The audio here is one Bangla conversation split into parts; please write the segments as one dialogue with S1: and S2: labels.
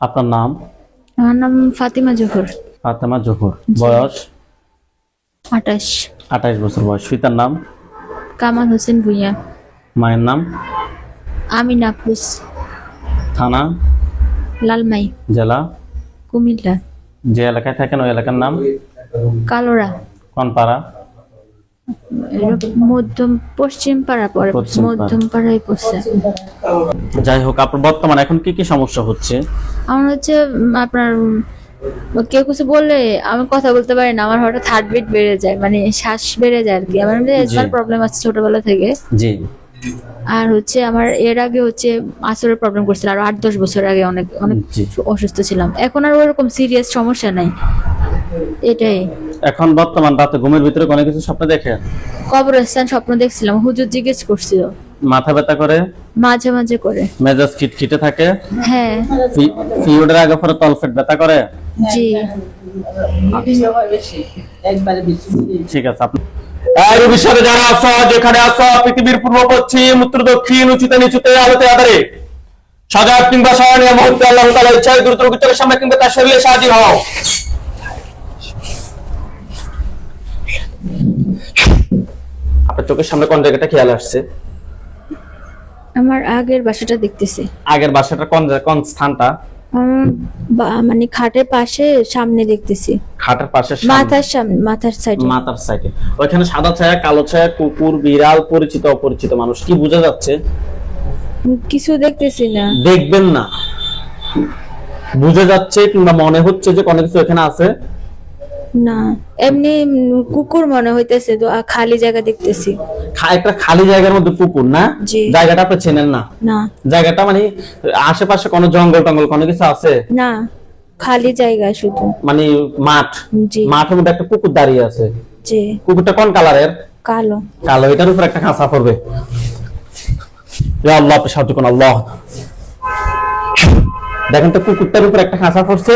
S1: আপনার নাম?
S2: আমার নাম ফাতিমা জহুর।
S1: ফাতেমা জহুর। বয়স?
S2: আঠাশ।
S1: আঠাশ বছর বয়স। পিতার নাম?
S2: কামাল হোসেন ভুইয়া।
S1: মায়ের নাম?
S2: আমিন আফরুজ
S1: থানা?
S2: লালমাই।
S1: জেলা?
S2: কুমিল্লা।
S1: যে এলাকায় থাকেন ওই এলাকার নাম?
S2: কালোরা।
S1: কোন পাড়া?
S2: মধ্যম পশ্চিম পাড়া পাড়া। মধ্যম পাড়ায় পড়ছে।
S1: যাই হোক আপনার বর্তমানে এখন কি কি সমস্যা হচ্ছে?
S2: আমার হচ্ছে আপনার কেউ কিছু বললে আমি কথা বলতে পারি না আমার হঠাৎ হার্ট বিট বেড়ে যায় মানে শ্বাস বেড়ে যায় আর কি। আমার এসবার প্রবলেম আছে ছোটবেলা থেকে।
S1: জি।
S2: আর হচ্ছে আমার এর আগে হচ্ছে আসরের প্রবলেম করছিল আর আট দশ বছর আগে অনেক অনেক অসুস্থ ছিলাম। এখন আর ওরকম সিরিয়াস সমস্যা নাই। এটাই।
S1: এখন বর্তমান রাতে ঘুমের ভিতরে কোনো কিছু স্বপ্ন দেখে?
S2: কবরস্থান স্বপ্ন দেখছিলাম হুজুর জিজ্ঞেস করছিল।
S1: মাথা ব্যথা করে?
S2: মাঝে মাঝে করে।
S1: মেজাজ খিটখিটে থাকে?
S2: হ্যাঁ।
S1: পিরিয়ডের আগে পরে তলফেট ব্যথা করে?
S2: জি।
S1: ঠিক আছে আপনি
S3: এই ভবিষ্যতে যারা আছো যেখানে আছো পৃথিবীর পূর্ব পশ্চিম উত্তর দক্ষিণ উচিতে নিচুতে আলোতে আধারে সজাগ কিংবা মুহূর্তে আল্লাহ তালা ইচ্ছায় দ্রুত সামনে কিংবা তার শরীরে সাহায্য হও। আপনার চোখের সামনে কোন জায়গাটা খেয়াল আসছে?
S2: আমার আগের বাসাটা দেখতেছি।
S1: আগের বাসাটা কোন কোন স্থানটা?
S2: মানে খাটের পাশে সামনে দেখতেছি।
S1: খাটের পাশে
S2: মাথার সামনে মাথার সাইডে।
S1: মাথার সাইডে। ওইখানে সাদা ছায়া কালো ছায়া কুকুর বিড়াল পরিচিত অপরিচিত মানুষ। কি বোঝা যাচ্ছে?
S2: কিছু দেখতেছি না।
S1: দেখবেন না। বুঝা যাচ্ছে কিংবা মনে হচ্ছে যে কোনো কিছু এখানে আছে।
S2: না এমনি কুকুর মনে হইতেছে তো খালি জায়গা দেখতেছি।
S1: একটা খালি জায়গার মধ্যে পুকুর না? জায়গাটা আপনি চেনেন না?
S2: না।
S1: জায়গাটা মানে আশেপাশে কোনো জঙ্গল টঙ্গল কোনো কিছু আছে?
S2: না খালি জায়গা শুধু।
S1: মানে মাঠ? মাঠের মধ্যে একটা কুকুর দাঁড়িয়ে আছে।
S2: জি।
S1: কুকুরটা কোন কালারের?
S2: কালো।
S1: কালো এটার উপর একটা খাঁচা পড়বে। আল্লাহ আপনি সাহায্য করুন আল্লাহ। দেখেন তো কুকুরটার উপর একটা খাঁচা পড়ছে।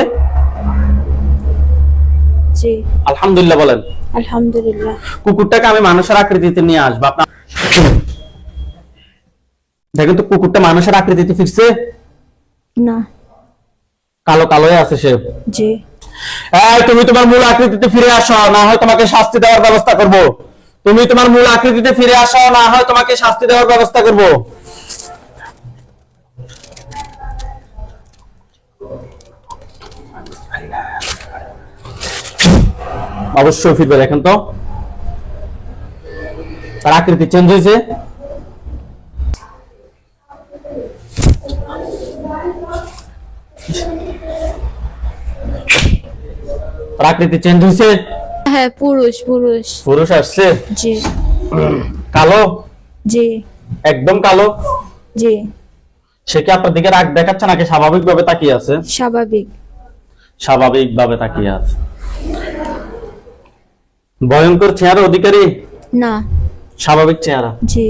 S2: জি।
S1: আলহামদুলিল্লাহ বলেন।
S2: আলহামদুলিল্লাহ।
S1: কুকুরটাকে আমি মানুষের আকৃতিতে নিয়ে আসব? আপনার দেখেন তো কুকুরটা মানুষের আকৃতিতে ফিরছে।
S2: না।
S1: কালো কালো হয়ে আছে সে।
S2: জি।
S3: এই তুমি তোমার মূল আকৃতিতে ফিরে আসো না হয় তোমাকে শাস্তি দেওয়ার ব্যবস্থা করব। তুমি তোমার মূল আকৃতিতে ফিরে আসো না হয় তোমাকে শাস্তি দেওয়ার ব্যবস্থা করব।
S1: অবশ্যই ফিরবে দেখেন তো। তার আকৃতি চেঞ্জ হয়েছে। তার আকৃতি চেঞ্জ হয়েছে।
S2: হ্যাঁ পুরুষ পুরুষ।
S1: পুরুষ আসছে।
S2: জি।
S1: কালো?
S2: জি।
S1: একদম কালো?
S2: জি।
S1: সে কি আপনার দিকে রাগ দেখাচ্ছে নাকি স্বাভাবিক ভাবে তাকিয়ে আছে?
S2: স্বাভাবিক।
S1: স্বাভাবিক ভাবে তাকিয়ে আছে। ভয়ঙ্কর চেহারা অধিকারী?
S2: না।
S1: স্বাভাবিক চেহারা।
S2: জি।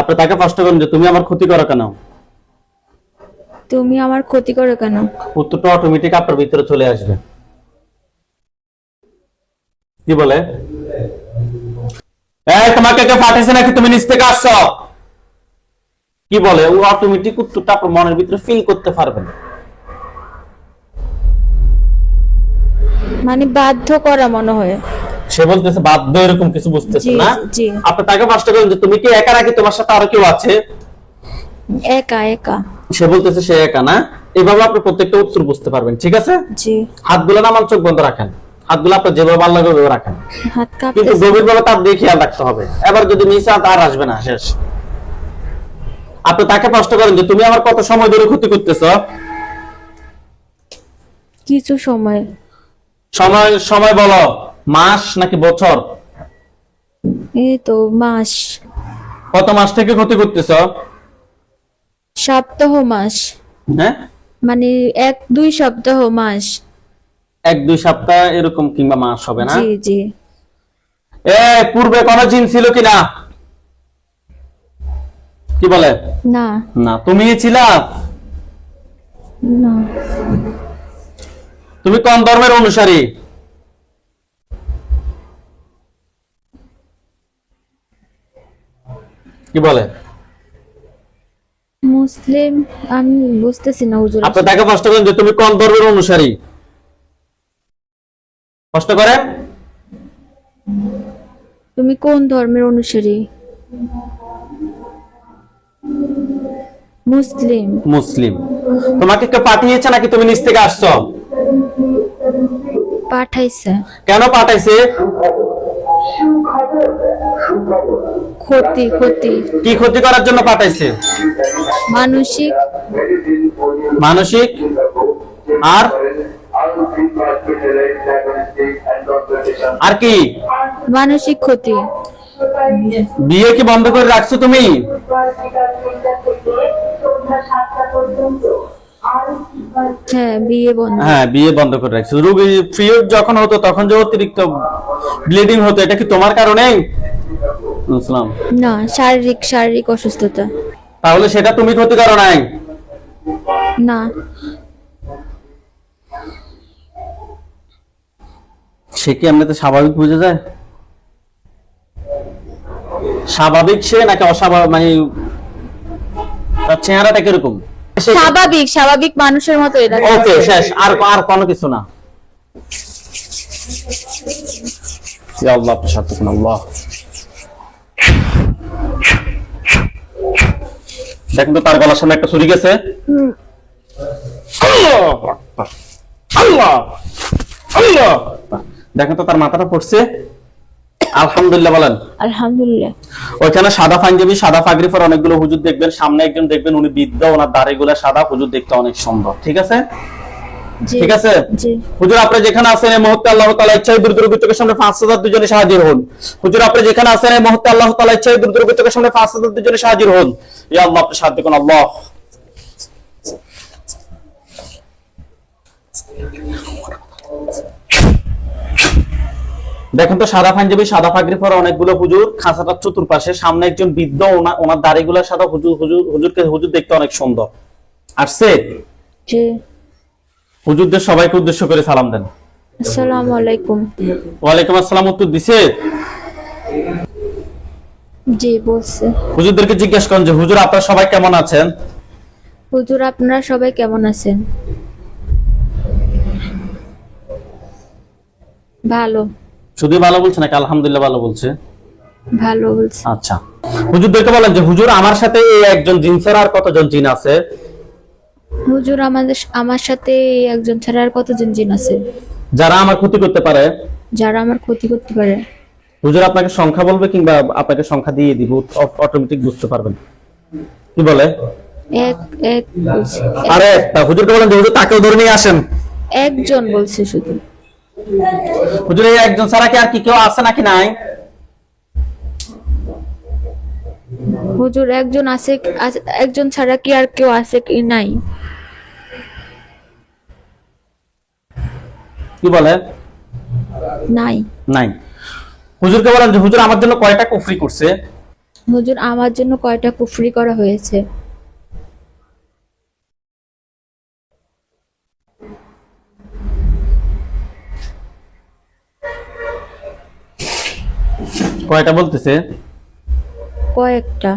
S1: আপনি তাকে প্রশ্ন করেন যে তুমি আমার ক্ষতি করো কেন?
S2: তুমি আমার ক্ষতি করো কেন?
S1: উত্তরটা অটোমেটিক আপনার ভিতরে চলে আসবে। কি বলে?
S3: এই তোমাকে কে পাঠিয়েছে নাকি? তুমি নিচ থেকে আসছো?
S1: কি বলে? ও অটোমেটিক উত্তরটা আপনার মনের ভিতরে ফিল করতে পারবেন
S2: মানে বাধ্য করা মনে হয়।
S1: সে বলতেছে বাধ্য এরকম কিছু বুঝতেছে না। আপনি তাকে প্রশ্ন করেন যে তুমি কি একা নাকি তোমার সাথে আরও কেউ আছে?
S2: একা একা।
S1: সে বলতেছে সে একা না। এভাবে আপনি প্রত্যেকটা উত্তর বুঝতে পারবেন ঠিক আছে?
S2: জি।
S1: হাতগুলো না আমার চোখ বন্ধ রাখেন। হাতগুলো আপনার যেভাবে ভালো লাগে ওইভাবে রাখেন।
S2: হাত
S1: কিন্তু গভীর ভাবে তার দিয়ে খেয়াল রাখতে হবে। এবার যদি নিচে হাত আর আসবে না শেষ। আপনি তাকে প্রশ্ন করেন যে তুমি আমার কত সময় ধরে ক্ষতি করতেছ?
S2: কিছু সময়।
S1: সময় সময় বলো। মাস নাকি বছর?
S2: এই তো মাস।
S1: কত মাস থেকে ক্ষতি করতেছ?
S2: সপ্তাহ মাস।
S1: হ্যাঁ?
S2: মানে এক দুই সপ্তাহ মাস।
S1: এক দুই সপ্তাহ এরকম কিংবা মাস হবে না?
S2: জি জি।
S3: এ পূর্বে কোন জিন ছিল কিনা?
S1: কি বলে?
S2: না।
S1: না তুমি ছিলা?
S2: না।
S1: তুমি কোন ধর্মের অনুসারী? কি বলে?
S2: মুসলিম আমি বুঝতেছি না হুজুর।
S1: আপনি তাকে প্রশ্ন করেন যে তুমি কোন ধর্মের অনুসারী? প্রশ্ন করেন
S2: তুমি কোন ধর্মের অনুসারী? মুসলিম।
S1: মুসলিম। তোমাকে কেউ পাঠিয়েছে নাকি তুমি নিজ থেকে আসছো?
S2: পাঠাইছে।
S1: কেন পাঠাইছে?
S2: ক্ষতি ক্ষতি।
S1: কি ক্ষতি করার জন্য পাঠাইছে?
S2: মানসিক।
S1: মানসিক। আর? আর কি?
S2: মানসিক ক্ষতি।
S1: বিয়ে কি বন্ধ করে রাখছো তুমি?
S2: হ্যাঁ বিয়ে বন্ধ।
S1: হ্যাঁ বিয়ে বন্ধ করে রাখছো। রোগী পিরিয়ড যখন হতো তখন যে অতিরিক্ত ব্লিডিং হতো এটা কি তোমার কারণে? বুঝলাম।
S2: না শারীরিক শারীরিক অসুস্থতা।
S1: তাহলে সেটা তুমি ক্ষতি করো নাই?
S2: না।
S1: সে কি এমনিতে স্বাভাবিক বুঝে যায়? স্বাভাবিক সে নাকি অস্বাভাবিক মানে তার চেহারাটা কীরকম?
S2: স্বাভাবিক স্বাভাবিক মানুষের মতো এটা
S1: ওকে শেষ আর আর কোনো কিছু না। ইয়া আল্লাহ প্রসাদ আল্লাহ। দেখেন তো তার গলার সামনে একটা ছুরি গেছে। দেখেন তো তার মাথাটা পড়ছে। আলহামদুলিল্লাহ বলেন।
S2: আলহামদুলিল্লাহ।
S1: ওইখানে সাদা পাঞ্জাবি সাদা পাগড়ি পর অনেকগুলো হুজুর দেখবেন সামনে একজন দেখবেন উনি বৃদ্ধ ওনার দাড়িগুলো সাদা হুজুর দেখতে অনেক সুন্দর ঠিক আছে? ঠিক আছে? হুজুর আপনি যেখানে আছেন এই মুহূর্তে আল্লাহ তাআলা ইচ্ছায় দূর দূর চোখের সামনে পাঁচ হাজার দুজনে হাজির হন। হুজুর আপনি যেখানে আছেন এই মুহূর্তে আল্লাহ তাআলা ইচ্ছায় দূর দূর চোখের সামনে পাঁচ হাজার দুজনে হাজির হন। ইয়া আল্লাহ আপনি সাহায্য করুন আল্লাহ। দেখেন তো সাদা পাঞ্জাবি সাদা পাগড়ি পরা অনেকগুলো হুজুর খাঁচাটার চতুর্পাশে সামনে একজন বৃদ্ধ ওনা- ওনার দাড়িগুলো সাদা হুজুর হুজুর হুজুরকে হুজুর দেখতে অনেক সুন্দর। আসছে?
S2: জি।
S1: হুজুরদের সবাইকে উদ্দেশ্য করে সালাম দেন।
S2: আসসালামু আলাইকুম।
S1: ওয়ালাইকুম আসসালাম উত্তর দিছে?
S2: জি বলছে।
S1: হুজুরদেরকে জিজ্ঞেস করেন যে হুজুর আপনারা সবাই কেমন আছেন?
S2: হুজুর আপনারা সবাই কেমন আছেন? ভালো।
S1: শুধু ভালো বলছে নাকি? আলহামদুলিল্লাহ ভালো বলছে।
S2: ভালো বলছে।
S1: আচ্ছা। হুজুরদেরকে বলেন যে হুজুর আমার সাথে এই একজন জিন ছাড়া আর কতজন জিন আছে?
S2: হুজুর আমাদের আমার সাথে একজন ছাড়া আর কতজন জিন আছে?
S1: যারা আমার ক্ষতি করতে পারে।
S2: যারা আমার ক্ষতি করতে পারে।
S1: হুজুর আপনাকে সংখ্যা বলবে কিংবা আপনাকে সংখ্যা দিয়ে দিব অটোমেটিক বুঝতে পারবেন। কি বলে?
S2: এক এক
S1: আরে একটা হুজুরকে বলেন হুজুর তাকেও ধরে নিয়ে আসেন।
S2: একজন বলছে শুধু।
S1: হুজুর এই একজন ছাড়া কি আর কি কেউ আছে নাকি নাই?
S2: হুজুর একজন আছে- একজন ছাড়া কি আর কেউ আছে কি নাই?
S1: কি বলে?
S2: নাই।
S1: নাই। হুজুরকে বলেন যে হুজুর আমার জন্য কয়টা কুফরি করছে?
S2: হুজুর আমার জন্য কয়টা কুফরি করা হয়েছে?
S1: কয়টা বলতেছে?
S2: কয়েকটা।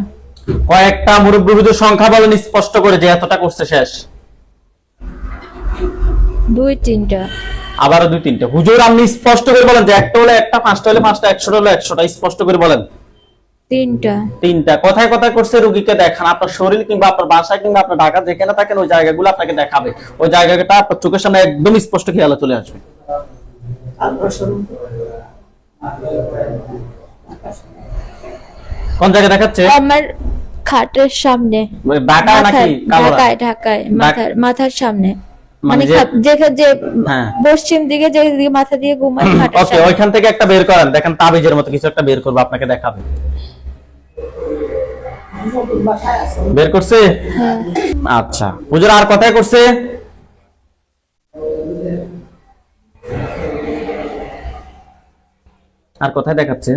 S1: কয়েকটা মুরব্বী হুজুর সংখ্যা বলেন স্পষ্ট করে যে এতটা করছে শেষ।
S2: দুই তিনটা।
S1: আবারও দুই তিনটা। হুজুর আপনি স্পষ্ট করে বলেন যে একটা হলে একটা পাঁচটা হলে পাঁচটা একশোটা হলে একশোটা স্পষ্ট করে বলেন।
S2: তিনটা।
S1: তিনটা। কথায় কথায় করছে রুগীকে দেখান। আপনার শরীর কিংবা আপনার বাসায় কিংবা আপনার ঢাকা যেখানে থাকেন ওই জায়গাগুলো আপনাকে দেখাবে। ওই জায়গাটা আপনার চোখের সামনে একদম স্পষ্ট খেয়ালে চলে আসবে। কোন জায়গায় দেখাচ্ছে?
S2: আমার খাটের সামনে।
S1: ঢাকায়
S2: ঢাকায় মাথার মাথার সামনে।
S1: মানে
S2: মানে
S1: যে-
S2: খা- যে
S1: হ্যাঁ।
S2: পশ্চিম দিকে যে দিকে মাথা দিয়ে ঘুমায় খাটের
S1: ওকে ওইখান থেকে একটা বের করেন দেখেন তাবিজের মতো কিছু একটা বের করব আপনাকে দেখাবে। বের করছে?
S2: হ্যাঁ।
S1: আচ্ছা হুজুর আর কথায় করছে? আর কোথায় দেখাচ্ছে?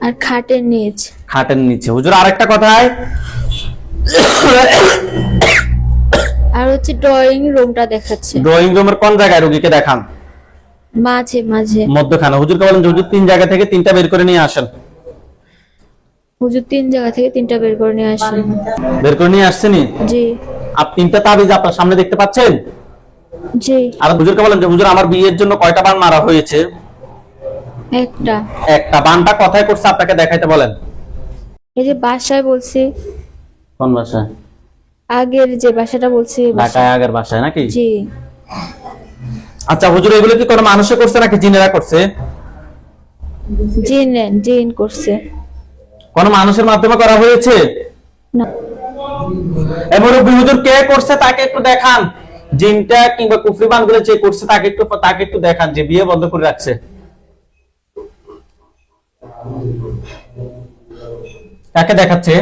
S2: আর খাটের নিচ।
S1: খাটের নিচে। হুজুর আরেকটা কথায়?
S2: হচ্ছে ড্রয়িং রুমটা দেখাচ্ছে।
S1: ড্রয়িং রুমের কোন জায়গায় রুগীকে দেখান?
S2: মাঝে মাঝে।
S1: মধ্যখানে। হুজুরকে বলেন হুজুর তিন জায়গা থেকে তিনটা বের করে নিয়ে আসেন।
S2: হুজুর তিন জায়গা থেকে তিনটা বের করে নিয়ে আসেন।
S1: বের করে নিয়ে আসছেনি
S2: জি।
S1: আর তিনটা তাবিজ আপনার সামনে দেখতে পাচ্ছেন?
S2: জি।
S1: আর হুজুরকে বলেন যে হুজুর আমার বিয়ের জন্য কয়টা বান মারা হয়েছে?
S2: একটা।
S1: একটা। বানটা কথায় করছে আপনাকে দেখাইতে বলেন।
S2: এই যে বাসায় বলছি।
S1: কোন বাসায়?
S2: আগের যে বাসাটা বলছি
S1: ঢাকায় আগের বাসায় নাকি?
S2: জি।
S1: আচ্ছা হুজুর এগুলো কি কোনো মানুষে করছে নাকি জিনেরা করছে?
S2: জিন জিন করছে।
S1: কোন মানুষের মাধ্যমে করা হয়েছে?
S2: না।
S1: এমন হুজুর কে করছে তাকে একটু দেখান। জিনটা কিংবা কুফরি বানগুলো যে করছে তাকে একটু তাকে একটু দেখান যে বিয়ে বন্ধ করে রাখছে। কাকে দেখাচ্ছে?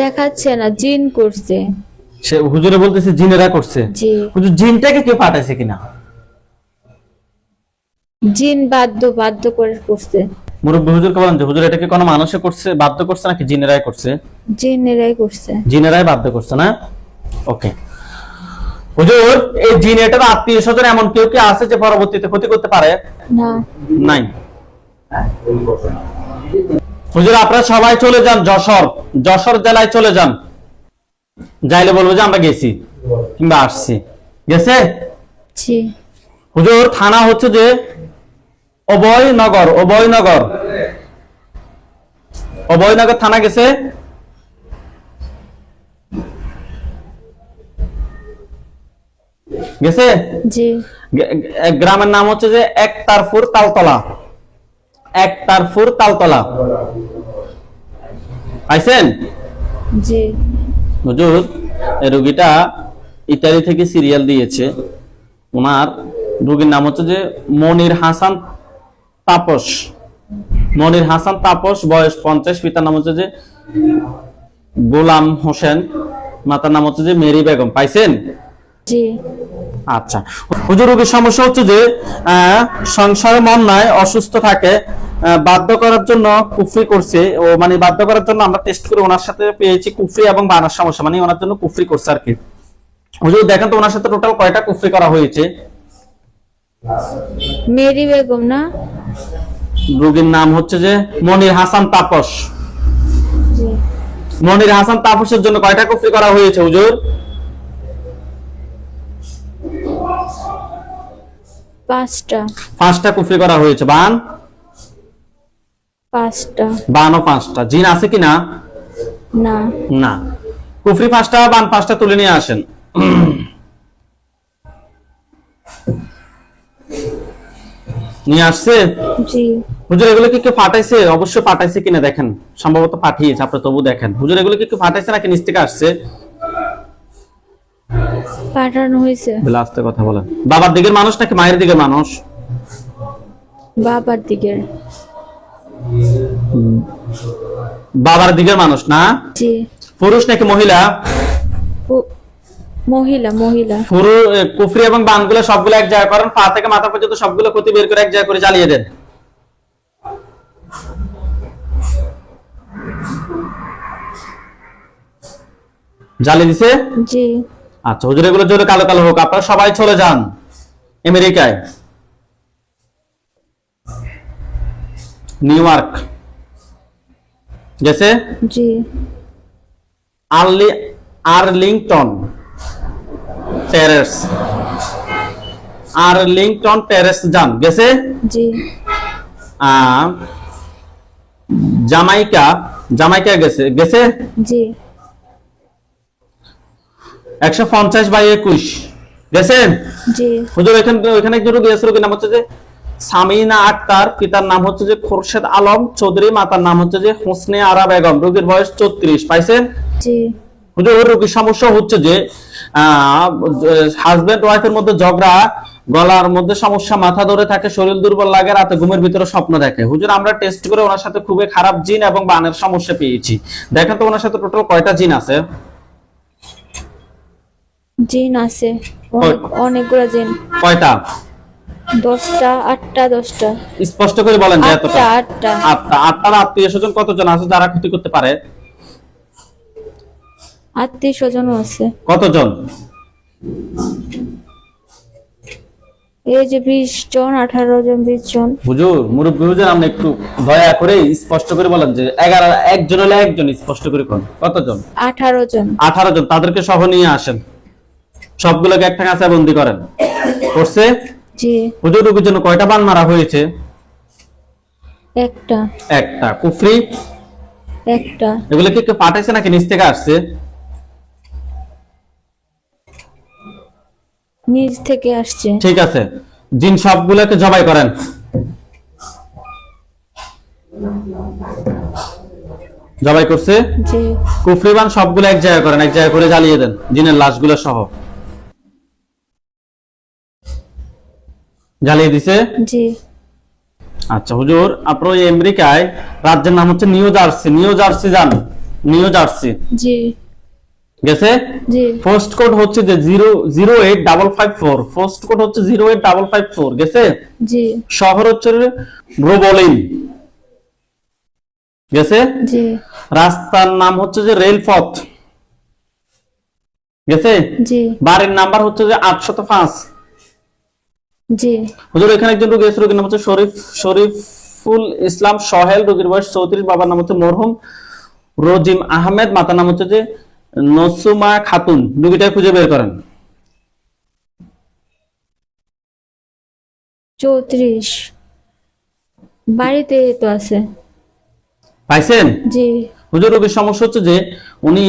S2: দেখাচ্ছে না জিন করছে।
S1: সে হুজুরে বলতেছে জিনেরা করছে। হুজুর জিনটাকে কেউ পাঠাইছে কিনা?
S2: জিন বাধ্য বাধ্য করে করছে।
S1: মুরব্বী হুজুরকে বলেন যে হুজুর এটাকে কোনো মানুষে করছে বাধ্য করছে নাকি জিনেরাই করছে?
S2: জিনেরাই করছে।
S1: জিনেরাই বাধ্য করছে না? ওকে। হুজুর এই জিন এটার আত্মীয় স্বজন এমন কেউ কি আছে যে পরবর্তীতে ক্ষতি করতে পারে?
S2: না।
S1: নাই। হুজুর আপনারা সবাই চলে যান যশোর। যশোর জেলায় চলে যান। যাইলে বলব যে আমরা গেছি কিংবা আসছি। গেছে? হুজুর থানা হচ্ছে যে অভয়নগর অভয়নগর। অভয়নগর থানা গেছে? গেছে? গ্রামের নাম হচ্ছে যে এক একতারপুর তালতলা। এক একতারপুর তালতলা। আইছেন
S2: জি।
S1: হুজুর রোগীটা ইতালি থেকে সিরিয়াল দিয়েছে। ওনার রোগীর নাম হচ্ছে যে মনির হাসান তাপস। মনির হাসান তাপস, বয়স পঞ্চাশ, পিতার নাম হচ্ছে যে গোলাম হোসেন, মাতার নাম হচ্ছে যে মেরি বেগম। পাইছেন?
S2: জি।
S1: আচ্ছা। হুজুর রোগীর সমস্যা হচ্ছে যে আহ, সংসারে মন নাই অসুস্থ থাকে বাধ্য করার জন্য কুফরি করছে। ও মানে বাধ্য করার জন্য আমরা টেস্ট করে ওনার সাথে পেয়েছি কুফরি এবং বানার সমস্যা মানে ওনার জন্য কুফরি করছে আর কি। হুজুর দেখেন তো ওনার সাথে টোটাল কয়টা কুফরি করা হয়েছে?
S2: মেরি বেগম না?
S1: রোগীর নাম হচ্ছে যে মনির হাসান তাপস। মনির হাসান তাপসের জন্য কয়টা কুফরি করা হয়েছে হুজুর?
S2: পাঁচটা।
S1: পাঁচটা কুফরি করা হয়েছে। বান?
S2: পাঁচটা।
S1: বানও পাঁচটা। জিন আছে কি না?
S2: না।
S1: না। কুফরি পাঁচটা বান পাঁচটা তুলে নিয়ে আসেন। নিয়ে আসছে? হুজুর এগুলো কি কেউ ফাটাইছে? অবশ্যই ফাটাইছে কিনা দেখেন। সম্ভবত পাঠিয়েছে আপনি তবু দেখেন। হুজুর এগুলো কি কেউ ফাটাইছে নাকি নিচ থেকে আসছে?
S2: পাঠানো হয়েছে।
S1: আস্তে কথা বলেন। বাবার দিকের মানুষ নাকি মায়ের দিকের মানুষ?
S2: বাবার দিকের।
S1: বাবার দিকের মানুষ না?
S2: জি।
S1: পুরুষ নাকি মহিলা?
S2: মহিলা মহিলা।
S1: পুরো কুফরি এবং বানগুলো সবগুলো এক জায়গায় করেন পা থেকে মাথা পর্যন্ত সবগুলো ক্ষতি বের করে এক জায়গায় করে চালিয়ে দেন। জ্বালিয়ে দিছে?
S2: জি।
S1: আচ্ছা হুজুর এগুলো জোরে কালো কালো হোক আপনারা সবাই চলে যান আমেরিকায়। নিউ ইয়র্ক গেছে?
S2: জি।
S1: আর্লি আর্লিংটন টেরেস আর্লিংটন টেরেস যান গেছে?
S2: জি।
S1: জামাইকা জামাইকা গেছে গেছে?
S2: জি।
S1: একশো পঞ্চাশ বাই একুশ। গেছেন হুজুর এখানে রোগীর নাম হচ্ছে যে? সামিনা আক্তার পিতার নাম হচ্ছে যে খোরশেদ আলম চৌধুরী মাতার নাম হচ্ছে যে হোসনে আরা বেগম। রোগীর বয়স চৌত্রিশ পাইছেন? হুজুর রোগীর সমস্যা হচ্ছে যে হাজবেন্ড ওয়াইফের মধ্যে ঝগড়া গলার মধ্যে সমস্যা মাথা ধরে থাকে শরীর দুর্বল লাগে রাতে ঘুমের ভিতরে স্বপ্ন দেখে। হুজুর আমরা টেস্ট করে ওনার সাথে খুবই খারাপ জিন এবং বানের সমস্যা পেয়েছি। দেখেন তো ওনার সাথে টোটাল কয়টা জিন আছে?
S2: জিন আছে। অনেক অনেকগুলো জিন।
S1: কয়টা?
S2: দশটা আটটা দশটা।
S1: স্পষ্ট করে বলেন যে এতটা।
S2: আটটা আটটা।
S1: আটটা আটটার আত্মীয় স্বজন কতজন আছে যারা ক্ষতি করতে পারে?
S2: আত্মীয় স্বজনও আছে।
S1: কতজন?
S2: এই যে বিশ জন আঠারো জন বিশ জন।
S1: হুজুর মুরব্বী হুজুর আপনি একটু দয়া করে স্পষ্ট করে বলেন যে এগারো একজন হলে একজন স্পষ্ট করে কোন? কতজন?
S2: আঠারো জন।
S1: আঠারো জন তাদেরকে সহ নিয়ে আসেন। সবগুলোকে একটা কাছে বন্দি করেন। করছে?
S2: জি।
S1: হুজুর রোগীর জন্য কয়টা বান মারা হয়েছে?
S2: একটা।
S1: একটা। কুফরি?
S2: একটা।
S1: এগুলো কি কেউ পাঠাইছে নাকি নিচ থেকে আসছে?
S2: নিজ থেকে আসছে।
S1: ঠিক আছে। জিন সবগুলোকে জবাই করেন। জবাই করছে?
S2: জি।
S1: কুফরিবান সবগুলো এক জায়গায় করেন এক জায়গায় করে জ্বালিয়ে দেন জিনের লাশগুলো সহ। জ্বালিয়ে দিছে?
S2: জি।
S1: আচ্ছা হুজুর আপনার ওই আমেরিকায় রাজ্যের নাম হচ্ছে নিউ জার্সি। নিউ জার্সি যান নিউ জার্সি।
S2: জি।
S1: গেছে?
S2: জি।
S1: পোস্ট কোড হচ্ছে যে zero zero eight double five four. Post code হচ্ছে zero eight double five four. গেছে?
S2: জি।
S1: শহর হচ্ছে গ্রোবলিন গেছে?
S2: জি।
S1: রাস্তার নাম হচ্ছে যে রেলপথ। গেছে?
S2: জি।
S1: বাড়ির নাম্বার হচ্ছে যে আটশত পাঁচ।
S2: জি।
S1: হুজুর এখানে একজন রোগী আছে রোগীর নাম হচ্ছে শরীফ শরীফুল ইসলাম সোহেল রোগীর বয়স চৌত্রিশ বাবার নাম হচ্ছে মরহুম রজিম আহমেদ মাতার নাম হচ্ছে যে নসুমা খাতুন। রোগীটা খুঁজে বের করেন।
S2: চৌত্রিশ। বাড়িতে তো আছে।
S1: পাইছেন?
S2: জি।
S1: হুজুর রোগীর সমস্যা হচ্ছে যে উনি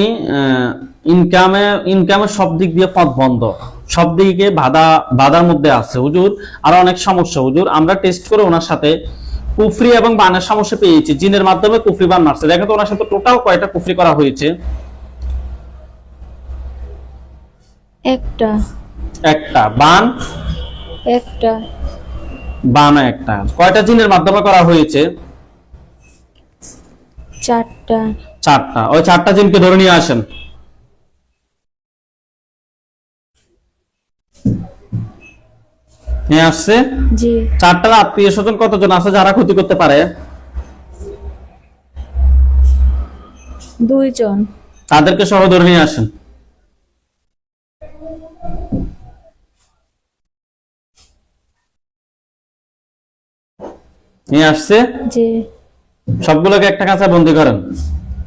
S1: ইনকামে ইনকামের সব দিক দিয়ে পথ বন্ধ। সব দিকে বাধা বাধার মধ্যে আছে হুজুর। আরও অনেক সমস্যা হুজুর। আমরা টেস্ট করে ওনার সাথে কুফরি এবং বানের সমস্যা পেয়েছি। জিনের মাধ্যমে কুফরি বান মারছে। দেখো তো ওনার সাথে টোটাল কয়টা কুফরি করা হয়েছে?
S2: একটা।
S1: একটা। বান?
S2: একটা।
S1: বান একটা। কয়টা জিনের মাধ্যমে করা হয়েছে?
S2: চারটা।
S1: চারটা। ওই চারটা জিনকে ধরে নিয়ে আসেন। নিয়ে আসছে?
S2: জি।
S1: চারটার আত্মীয় স্বজন কতজন আছে যারা ক্ষতি করতে পারে?
S2: দুইজন।
S1: তাদেরকে সহ ধরে নিয়ে আসেন। নিয়ে আসছে?
S2: জি।
S1: সবগুলোকে একটা কাঁচা বন্দি করেন।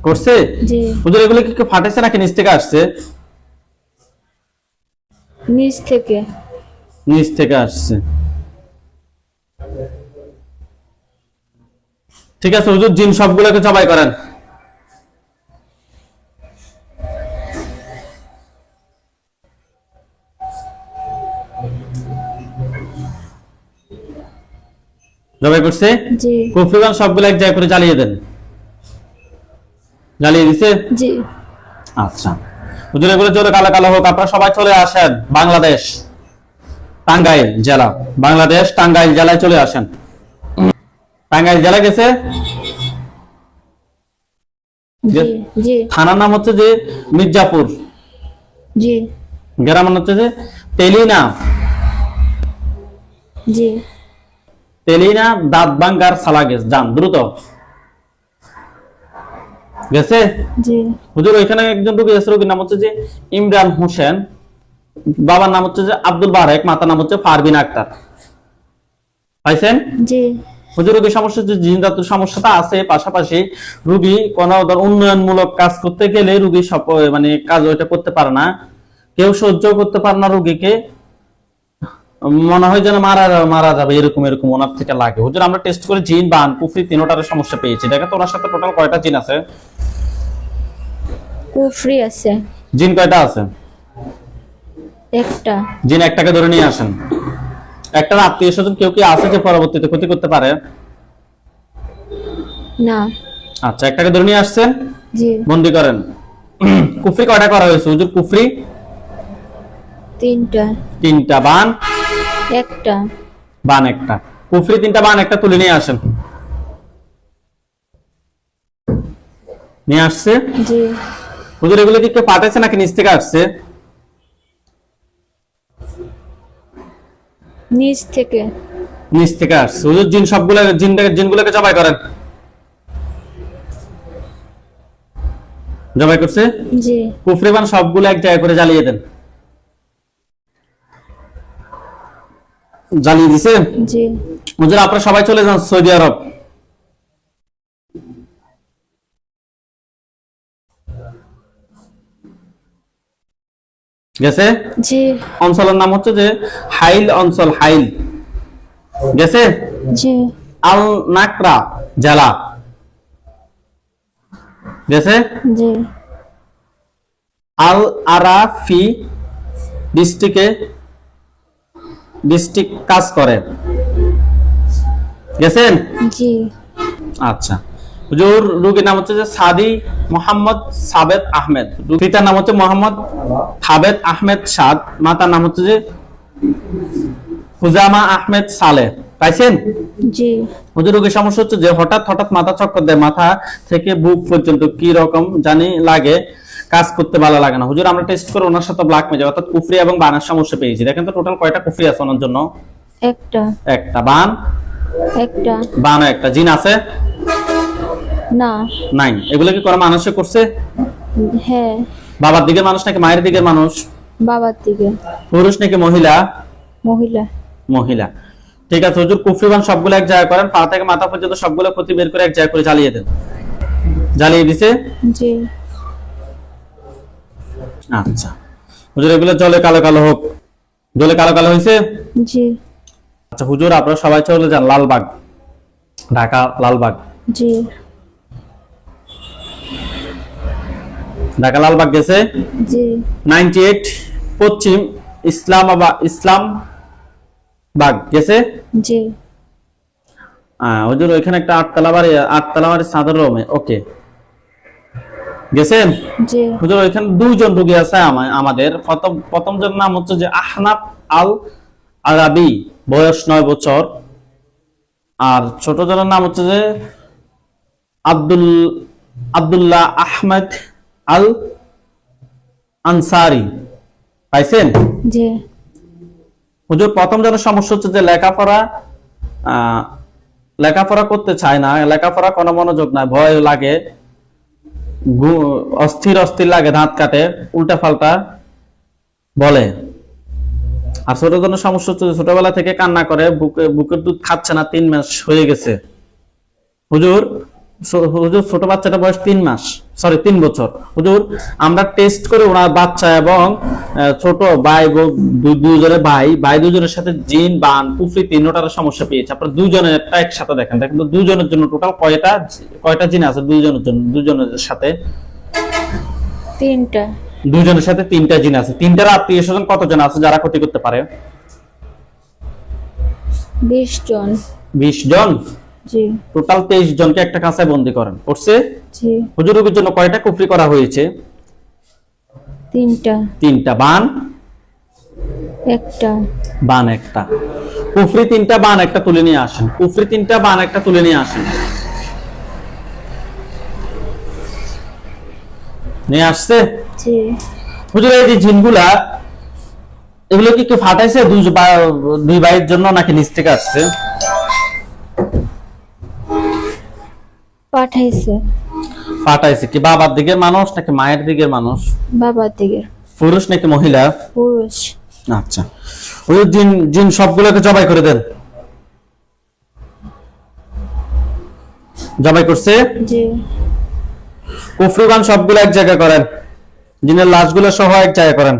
S1: করছে?
S2: জি।
S1: হুজুর এগুলো কি কেউ ফাটাইছে নাকি? নিচ থেকে আসছে?
S2: নিচ থেকে।
S1: নিচ থেকে আসছে। ঠিক আছে হুজুর জিন সবগুলোকে জবাই করেন। জবাই করছে?
S2: জি।
S1: কুফরিবান সবগুলো এক জায়গায় করে জ্বালিয়ে দেন। জ্বালিয়ে দিছে?
S2: জি।
S1: আচ্ছা। হুজুর এগুলো চলে কালো কালো হোক আপনারা সবাই চলে আসেন বাংলাদেশ। টাঙ্গাইল জেলা। বাংলাদেশ টাঙ্গাইল জেলায় চলে আসেন। টাঙ্গাইল জেলা গেছে? থানার নাম হচ্ছে যে মির্জাপুর।
S2: জি।
S1: গ্রাম হচ্ছে যে তেলিনা। তেলিনা দাঁত বাঙ্গার সালাগেস যান দ্রুত। গেছে? হুজুর ওইখানে একজন রোগী আছে রোগীর নাম হচ্ছে যে ইমরান হোসেন। বাবার নাম হচ্ছে যে আব্দুল বারেক মাতার নাম হচ্ছে ফারবিন আক্তার। পাইছেন?
S2: জি।
S1: হুজুর রোগীর সমস্যা জিন সমস্যাটা আছে পাশাপাশি রুগী কোনো উন্নয়নমূলক কাজ করতে গেলে রুগী মানে কাজ ওইটা করতে পারে না। কেউ সহ্য করতে পারে না রুগীকে। মনে হয় যেন মারা মারা যাবে এরকম এরকম ওনার থেকে লাগে। হুজুর আমরা টেস্ট করে জিন বান কুফরি তিনোটার সমস্যা পেয়েছি। দেখো তো ওনার সাথে টোটাল কয়টা জিন আছে?
S2: কুফরি আছে।
S1: জিন কয়টা আছে?
S2: একটা।
S1: জিন একটাকে ধরে নিয়ে আসেন। একটা আত্মীয় স্বজন কেউ কি আছে যে পরবর্তীতে ক্ষতি করতে পারে?
S2: না।
S1: আচ্ছা একটাকে ধরে নিয়ে আসছেন?
S2: জি।
S1: বন্দি করেন। কুফরি কয়টা করা হয়েছে? হুজুর কুফরি?
S2: তিনটা।
S1: তিনটা বান?
S2: একটা।
S1: বান একটা। কুফরি তিনটা বান একটা তুলে নিয়ে আসেন। নিয়ে আসছে?
S2: জি।
S1: হুজুর এগুলো কি কেউ পাঠাইছে নাকি নিচ থেকে আসছে?
S2: নিচ থেকে।
S1: নিচ থেকে আসছে হুজুর জিন সবগুলো জিনটাকে জিনগুলোকে জবাই করেন। জবাই করছে?
S2: জি।
S1: কুফরি বান সবগুলো এক জায়গায় করে জ্বালিয়ে দেন। জ্বালিয়ে দিছে?
S2: জি।
S1: হুজুর আপনারা সবাই চলে যান সৌদি আরব। গেছে
S2: জি।
S1: অঞ্চলের নাম হচ্ছে যে হাইল অঞ্চল হাইল। গেছে?
S2: জি।
S1: আল নাকরা জেলা। গেছে?
S2: জি।
S1: আল আরাফি ডিস্ট্রিক্টে ডিস্ট্রিক্ট কাজ করে। গেছেন?
S2: জি।
S1: আচ্ছা। হুজুর রুগীর নাম হচ্ছে যে সাদি মোহাম্মদ সাবেদ আহমেদ। পিতার নাম হচ্ছে মোহাম্মদ সাবেদ আহমেদ সাদ। মাতার নাম হচ্ছে যে হুজামা আহমেদ সালে পাইছেন?
S2: জি।
S1: হুজুর রোগীর সমস্যা হচ্ছে যে হঠাৎ হঠাৎ মাথা চক্কর দেয় মাথা থেকে বুক পর্যন্ত কি রকম জানি লাগে কাজ করতে ভালো লাগে না। হুজুর আমরা টেস্ট করে ওনার সাথে ব্ল্যাক মেজে অর্থাৎ কুফরি এবং বানের সমস্যা পেয়েছি। দেখেন তো টোটাল কয়টা কুফরি আছে ওনার জন্য?
S2: একটা।
S1: একটা। বান?
S2: একটা।
S1: বান একটা। জিন আছে?
S2: না।
S1: নাই। এগুলো কি মানুষে করছে?
S2: হ্যাঁ।
S1: বাবার দিকের মানুষ নাকি মায়ের দিকের মানুষ?
S2: বাবার দিকে।
S1: পুরুষ নাকি মহিলা?
S2: মহিলা।
S1: মহিলা। ঠিক আছে হুজুর কুফরিবান সবগুলো এক জায়গায় করেন পা থেকে মাথা পর্যন্ত সবগুলো ক্ষতি বের করে এক জায়গায় করে জ্বালিয়ে দেন। জ্বালিয়ে দিছে?
S2: জি।
S1: আচ্ছা। হুজুর এগুলো জলে কালো কালো হোক। জলে কালো কালো হয়েছে
S2: জি।
S1: আচ্ছা হুজুর আপনারা সবাই চলে যান লালবাগ। ঢাকা লালবাগ।
S2: জি।
S1: ঢাকা লালবাগ গেছে।
S2: জি।
S1: নাইনটি এইট পশ্চিম ইসলামাবাদ ইসলাম বাগ গেছে।
S2: জি।
S1: হুজুর ওইখানে একটা আটতলা বাড়ি আটতলা বাড়ি সাদর রুমে ওকে। গেছেন
S2: জি।
S1: হুজুর ওইখানে দুইজন রোগী আছে আমাদের। প্রথম প্রথম জন নাম হচ্ছে যে আহনাফ আল আরাবি বয়স নয় বছর। আর ছোট জনের নাম হচ্ছে যে আব্দুল আব্দুল্লাহ আহমেদ আল আনসারি। পাইছেন?
S2: জি।
S1: হুজুর প্রথম জনের সমস্যা হচ্ছে যে লেখাপড়া লেখাপড়া করতে চায় না লেখাপড়া কোনো মনোযোগ নাই ভয় লাগে অস্থির অস্থির লাগে দাঁত কাটে উল্টা পাল্টা বলে। আর ছোট জনের সমস্যা হচ্ছে ছোটবেলা থেকে কান্না করে বুকে বুকের দুধ খাচ্ছে না তিন মাস হয়ে গেছে। হুজুর হুজুর ছোট বাচ্চাটা বয়স তিন মাস সরি তিন বছর। হুজুর আমরা টেস্ট করে ওনার বাচ্চা এবং ছোট ভাই দুজনের ভাই ভাই দুজনের সাথে জিন বান কুফরি তিনটার সমস্যা পেয়েছে। আপনার দুজনের একসাথে দেখেন। দেখেন দুজনের জন্য টোটাল কয়টা কয়টা জিন আছে দুজনের জন্য দুজনের সাথে?
S2: তিনটা।
S1: দুজনের সাথে তিনটা জিন আছে। তিনটার আত্মীয় স্বজন কতজন আছে যারা ক্ষতি করতে পারে?
S2: বিশ জন।
S1: বিশ জন?
S2: জি।
S1: টোটাল তেইশ জনকে একটা কাঁচায় বন্দি করেন। করছে?
S2: জি।
S1: জন্য কয়টা কুফরি করা হয়েছে?
S2: তিনটা।
S1: তিনটা। বান?
S2: একটা।
S1: বান একটা। কুফরি তিনটা বান একটা তুলে নিয়ে আসেন। কুফরি তিনটা বান একটা তুলে নিয়ে আসেন। নিয়ে আসছে?
S2: জি।
S1: হুজুর এই যে জিনগুলা এগুলো কি কেউ ফাটাইছে? দুই দুই ভাইয়ের জন্য নাকি নিচ থেকে আসছে?
S2: পাঠাইছে।
S1: ফাটাইছে কি বাবার দিকের মানুষ নাকি মায়ের দিকের মানুষ?
S2: বাবার দিকে
S1: পুরুষ নাকি মহিলা?
S2: পুরুষ।
S1: আচ্ছা। ওই জিন জিন সবগুলোকে জবাই করে দেন। জবাই করছে?
S2: জি।
S1: কুফরিবান সবগুলো এক জায়গায় করেন। জিনের লাশগুলো সহ এক জায়গায় করেন।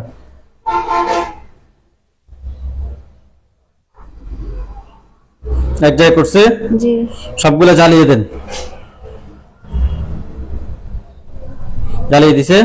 S1: এক জায়গায় করছে?
S2: জি।
S1: সবগুলো জ্বালিয়ে দেন। জ্বালিয়ে দিছে।